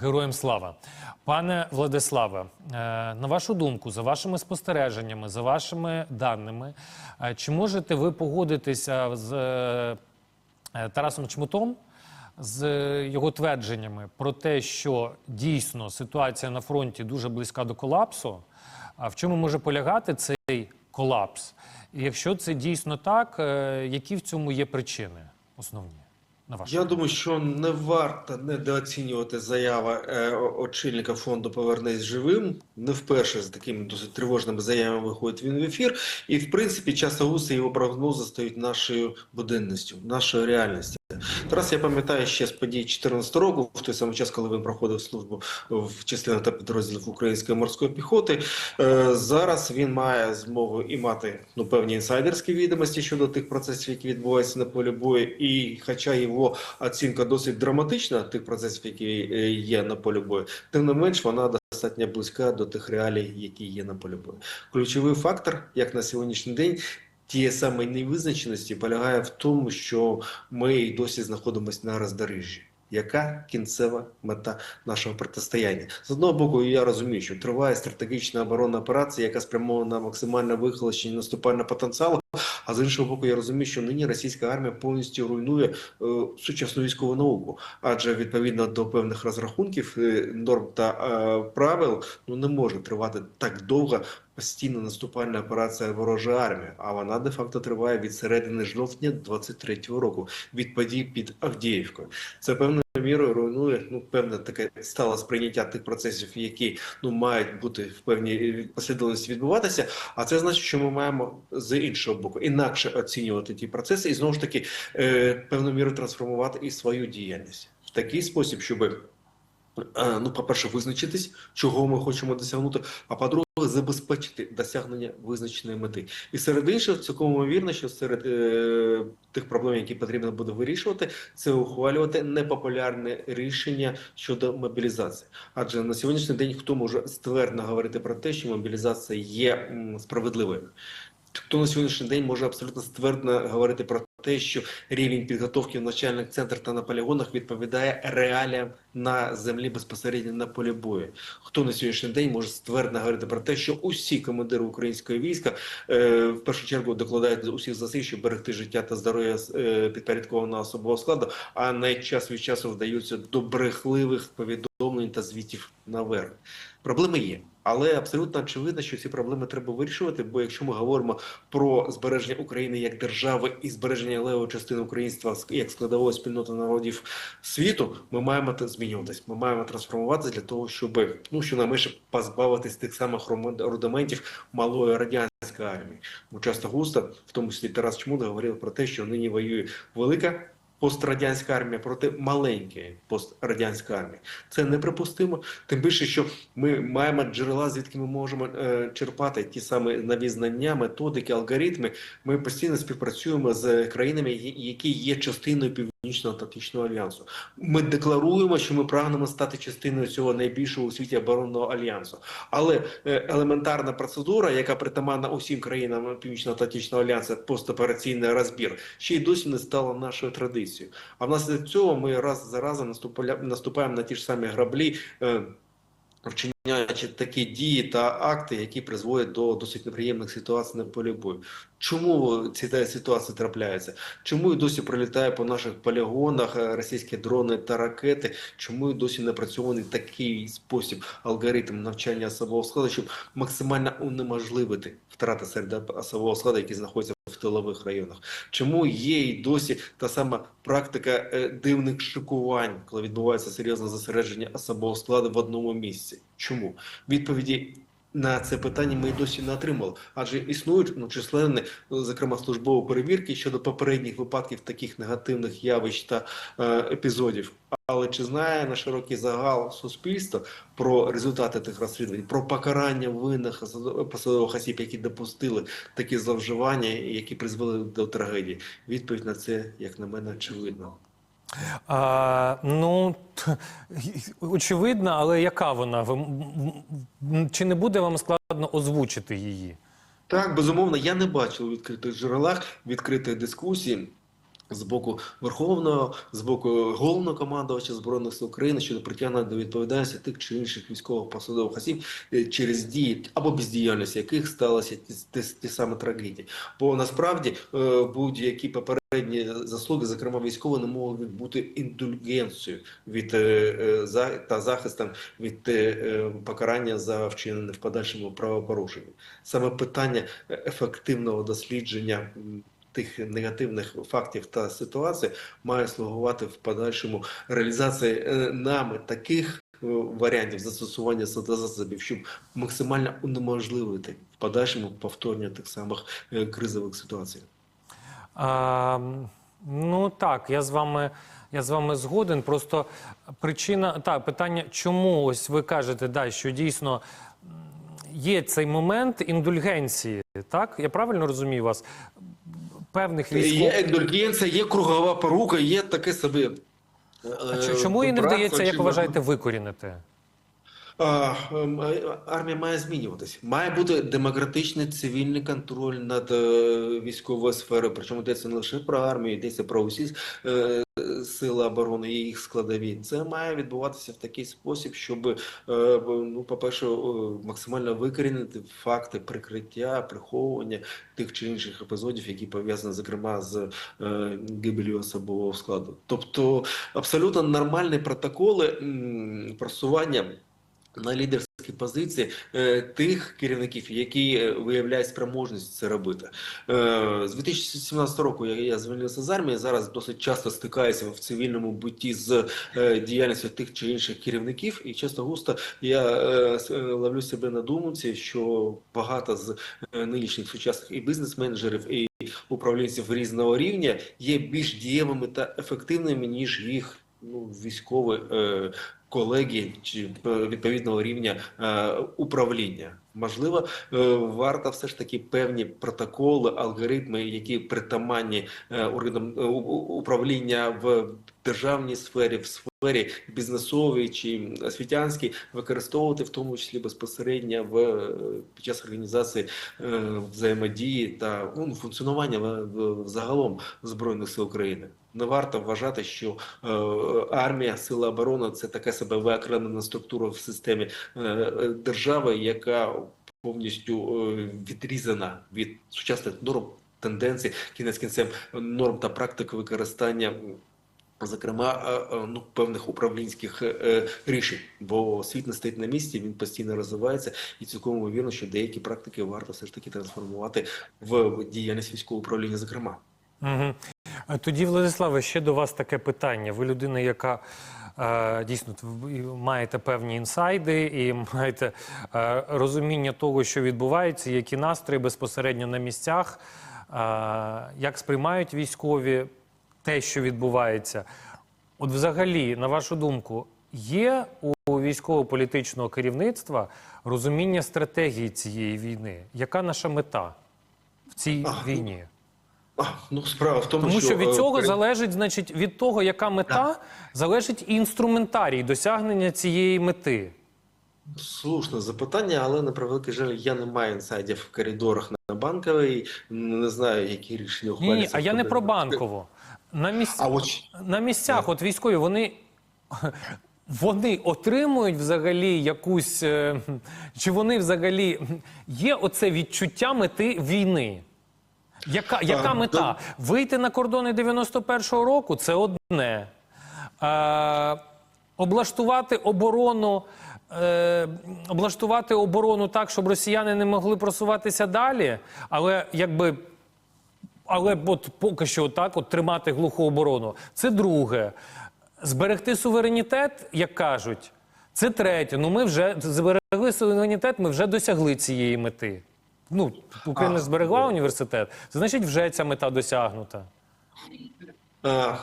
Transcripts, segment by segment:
Героям слава. Пане Владиславе, е, на вашу думку, за вашими спостереженнями, за вашими даними, е, чи можете ви погодитися з е, Тарасом Чмутом, з його твердженнями про те, що дійсно ситуація на фронті дуже близька до колапсу? А в чому може полягати цей колапс? І якщо це дійсно так, які в цьому є причини основні? На вашу Я думаю, що не варто недооцінювати заяви е, очільника фонду Повернись живим. Не вперше з такими досить тривожними заявами виходить він в ефір. І в принципі, часто густо його прогнози стають нашою буденністю, нашою реальністю. Тарас, я пам'ятаю ще з подій 2014 року, в той самий час, коли він проходив службу в частинах та підрозділів української морської піхоти. Е, Зараз він має змогу і мати ну певні інсайдерські відомості щодо тих процесів, які відбуваються на полі бою. І хоча його оцінка досить драматична тих процесів, які е, є на полі бою, тим не менш вона достатньо близька до тих реалій, які є на полі бою. Ключовий фактор, як на сьогоднішній день. Тієї самої невизначеності полягає в тому, що ми досі знаходимося на роздоріжжі. Яка кінцева мета нашого протистояння? З одного боку, я розумію, що триває стратегічна оборонна операція, яка спрямована на максимальне вихолощення наступального потенціалу. А з іншого боку, я розумію, що нині російська армія повністю руйнує е, сучасну військову науку, адже відповідно до певних розрахунків, е, норм та е, правил, ну не може тривати так довго постійна наступальна операція ворожої армії. А вона де факто триває від середини жовтня 23-го року, від подій під Авдіївкою. Це певною мірою руйнує ну певне таке стало сприйняття тих процесів, які ну мають бути в певній послідовності відбуватися. А це значить, що ми маємо з іншого боку інакше оцінювати ті процеси і знову ж таки е, певною мірою трансформувати і свою діяльність в такий спосіб, щоб е, ну, по-перше, визначитись, чого ми хочемо досягнути, а по-друге, забезпечити досягнення визначеної мети. І серед інших, цілком ймовірно, що серед е, тих проблем, які потрібно буде вирішувати, це ухвалювати непопулярне рішення щодо мобілізації. Адже на сьогоднішній день хто може ствердно говорити про те, що мобілізація є справедливою? Хто на сьогоднішній день може абсолютно ствердно говорити про те, що рівень підготовки в навчальних центрах та на полігонах відповідає реаліям на землі безпосередньо на полі бою? Хто на сьогоднішній день може ствердно говорити про те, що усі командири українського війська е, в першу чергу докладають усіх зусиль, щоб берегти життя та здоров'я е, підпорядкованого особового складу, а не час від часу вдаються до брехливих повідомлень та звітів наверх? Проблеми є. Але абсолютно очевидно, що ці проблеми треба вирішувати. Бо якщо ми говоримо про збереження України як держави і збереження левої частини українства як складової спільноти народів світу, ми маємо змінюватись. Ми маємо трансформуватися для того, щоб ну щонайменше позбавитись тих самих рудиментів малої радянської армії. Бо часто густо, в тому числі Тарас Чмуд говорив про те, що нині воює велика. Пострадянська армія проти маленької пострадянської армії це неприпустимо. Тим більше, що ми маємо джерела, звідки ми можемо е, черпати ті самі нові знання, методики, алгоритми. Ми постійно співпрацюємо з країнами, які- є частиною Північно-Атлантичного альянсу. Ми декларуємо, що ми прагнемо стати частиною цього найбільшого у світі оборонного альянсу. Але е, елементарна процедура, яка притаманна усім країнам Північно-Атлантичного альянсу, постопераційний розбір, ще й досі не стала нашою традицією. А внаслідок цього ми раз за разом наступаємо на ті ж самі граблі. Вчиняючи такі дії та акти, які призводять до досить неприємних ситуацій на полі бою. Чому ці ситуації трапляються? Чому досі прилітає по наших полігонах е, російські дрони та ракети? Чому досі не працьований такий спосіб алгоритм навчання особового складу, щоб максимально унеможливити втрати серед особового складу, які знаходяться тилових районах? Чому є і досі та сама практика е, дивних шикувань, коли відбувається серйозне зосередження особового складу в одному місці? Чому відповіді? На це питання ми й досі не отримали, адже існують ну, численні, зокрема службові перевірки щодо попередніх випадків таких негативних явищ та е, епізодів. Але чи знає на широкий загал суспільства про результати тих розслідувань, про покарання винних посадових осіб, які допустили такі зловживання, які призвели до трагедії? Відповідь на це, як на мене, очевидна. А, ну, очевидна, але яка вона? Ви, чи не буде вам складно озвучити її? Так, безумовно, я не бачив у відкритих джерелах відкритих дискусій з боку Верховного, з боку головнокомандувача Збройних сил України щодо притягнення до відповідальності тих чи інших військових посадових осіб е, через дії або бездіяльність яких сталося ті, ті, ті саме трагедії. Бо насправді е, будь-які попередні заслуги, зокрема військові, не можуть бути індульгенцією від е, за та захистом від покарання за вчинене в подальшому правопорушення. Саме питання ефективного дослідження. Тих негативних фактів та ситуацій має слугувати в подальшому реалізації е, нами таких е, варіантів застосування засобів, щоб максимально унеможливити в подальшому повторення тих самих е, кризових ситуацій. А, ну так, я з вами. Я з вами згоден. Просто причина так, питання, чому ось ви кажете, да, що дійсно є цей момент індульгенції, так? Я правильно розумію вас? Певних Є військових. індульгенція, є кругова порука, є таке собі. е, А чому їй не вдається, як вважаєте, викорінити? Армія має змінюватись. Має бути демократичний цивільний контроль над е, військовою сферою. Причому йдеться не лише про армію, йдеться про усі е, сили оборони і їх складові. Це має відбуватися в такий спосіб, щоб, е, ну, по-перше, е, максимально викорінити факти прикриття, приховування тих чи інших епізодів, які пов'язані, зокрема, з гибелью особового складу. Тобто абсолютно нормальні протоколи просування на лідерські позиції е, тих керівників, які е, виявляють спроможність це робити. Е, з 2017 року я, я звільнився з армії. Зараз досить часто стикаюся в цивільному бутті з е, діяльністю тих чи інших керівників, і часто густо я е, ловлю себе на думці, що багато з нинішніх сучасних і бізнес-менеджерів, і управлінців різного рівня є більш дієвими та ефективними ніж їх ну, військові е, колеги чи е, відповідного рівня е, управління. Можливо, е, варто все ж таки певні протоколи, алгоритми, які притаманні органам управління в державній сфері, в сфері бізнесовій чи освітянській, використовувати в тому числі безпосередньо в під час організації взаємодії та ну, функціонування взагалом збройних сил України. Не варто вважати, що е, армія, сила оборони це така себе виокремлена структура в системі е, е, держави, яка повністю е, відрізана від сучасних норм, тенденцій, кінець кінцем норм та практик використання. Зокрема, е, е, ну певних управлінських е, рішень, бо світ не стоїть на місці, він постійно розвивається, і цілком ймовірно, що деякі практики варто все ж таки трансформувати в діяльність військового управління. Зокрема, Угу. Тоді, Владиславе, ще до вас таке питання. Ви людина, яка е, дійсно маєте певні інсайди і маєте е, розуміння того, що відбувається, які настрої безпосередньо на місцях, е, як сприймають військові те, що відбувається. От, взагалі, на вашу думку, є у військово-політичного керівництва розуміння стратегії цієї війни? Яка наша мета в цій А, війні? Ну справа в тому, Тому що від е, цього при- залежить, значить, від того, яка мета, залежить і інструментарій досягнення цієї мети. Слушне запитання, але на превеликий жаль, я не маю інсайдів в коридорах на банковій, не знаю, які рішення Ні, ні, а я не про банково. На, місць... А от на місцях, от військові, вони. Вони отримують взагалі якусь, е, чи вони взагалі є оце відчуття мети війни? Яка, яка А, мета? Вийти на кордони 91-го року це одне. Е, облаштувати оборону. Е, облаштувати оборону так, щоб росіяни не могли просуватися далі, але якби але от поки що так, от тримати глуху оборону. Це друге. Зберегти суверенітет, як кажуть, це третє. Ну ми вже зберегли суверенітет, ми вже досягли цієї мети. Ну, Україна А, зберегла університет, це значить, вже ця мета досягнута. Е,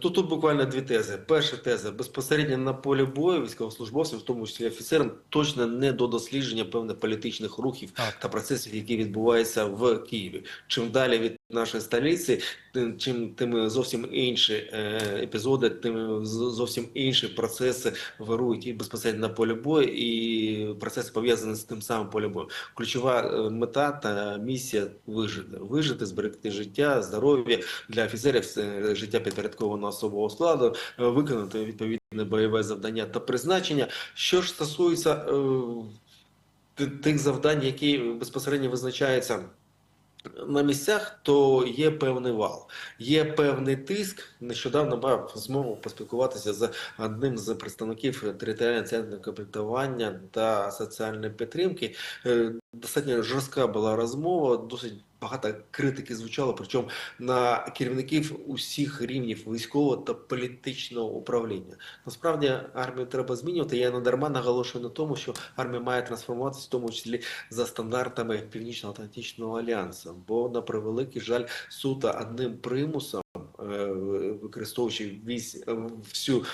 Тут, тут буквально дві тези. Перша теза безпосередньо на полі бою військовослужбовців, в тому числі офіцерам, точно не до дослідження певних політичних рухів Так. та процесів, які відбуваються в Києві. Чим далі від нашої столиці, чим тим зовсім інші е, епізоди, тим зовсім інші процеси вирують і безпосередньо на полі бою, і процеси пов'язані з тим самим полем бою. Ключова е, мета та місія вижити, вижити, зберегти життя, здоров'я для офіцерів, життя підпорядкованого особового складу, е, виконати відповідне бойове завдання та призначення. Що ж стосується е, тих завдань, які безпосередньо визначаються на місцях, то є певний вал, є певний тиск. Нещодавно мав змогу поспілкуватися з одним з представників територіального центру комплектування та соціальної підтримки. Достатньо жорстка була розмова, досить багато критики звучало, причому на керівників усіх рівнів військового та політичного управління. Насправді армію треба змінювати. Я не дарма наголошую на тому, що армія має трансформуватися, в тому числі за стандартами Північно-Атлантичного альянсу. Бо на превеликий жаль, суто одним примусом, е, використовуючи весь е, всю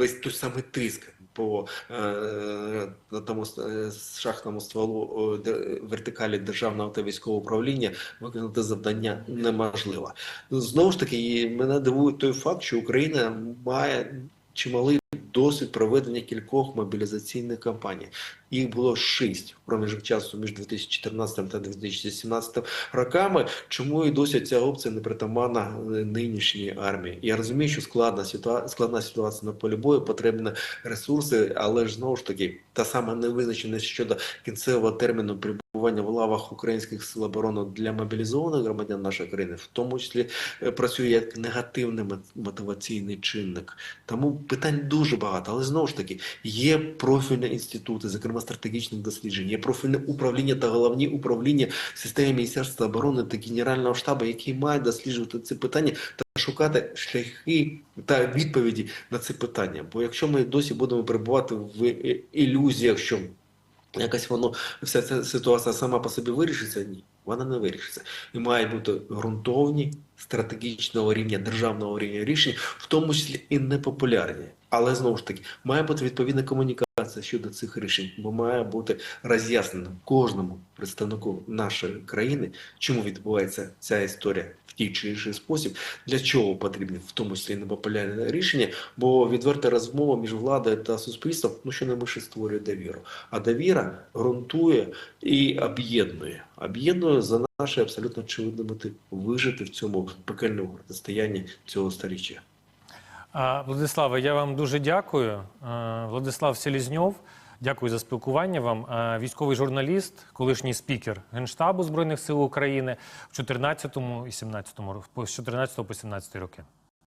весь той самий тиск по е, тому е, шахтному стволу о, вертикалі державного та військового управління виконати завдання неможливо. Знову ж таки, мене дивує той факт, що Україна має чималий досвід проведення кількох мобілізаційних кампаній. Їх було шість в проміжок часу між 2014 та 2017 роками. Чому і досі ця опція не притаманна нинішній армії? Я розумію, що складна ситуація, складна ситуація на полі бою, потрібні ресурси, але ж знову ж таки та сама невизначеність щодо кінцевого терміну перебування в лавах українських сил оборони для мобілізованих громадян нашої країни, в тому числі е, працює як негативний мотиваційний чинник. Тому питань дуже багато, але знову ж таки є профільні інститути, зокрема стратегічних досліджень, є профільне управління та головні управління в системі Міністерства оборони та Генерального штабу, які мають досліджувати ці питання та шукати шляхи та відповіді на ці питання. Бо якщо ми досі будемо перебувати в ілюзіях, що якось воно вся ця ситуація сама по собі вирішиться, ні, вона не вирішиться. І мають бути ґрунтовні стратегічного рівня, державного рівня рішень, в тому числі і непопулярні. Але знову ж таки, має бути відповідна комунікація щодо цих рішень, бо має бути роз'яснено кожному представнику нашої країни, чому відбувається ця історія в тій чи інший спосіб, для чого потрібні в тому числі непопулярні рішення, бо відверта розмова між владою та суспільством, ну що не менше створює довіру. А довіра ґрунтує і об'єднує. Об'єднує за наші абсолютно очевидні мети вижити в цьому пекельному протистоянні цього сторіччя. А, Владиславе, я вам дуже дякую. Владислав Селізньов, дякую за спілкування вам. Військовий журналіст, колишній спікер Генштабу Збройних сил України в 14 і 17-му, з 14 по 17 роки.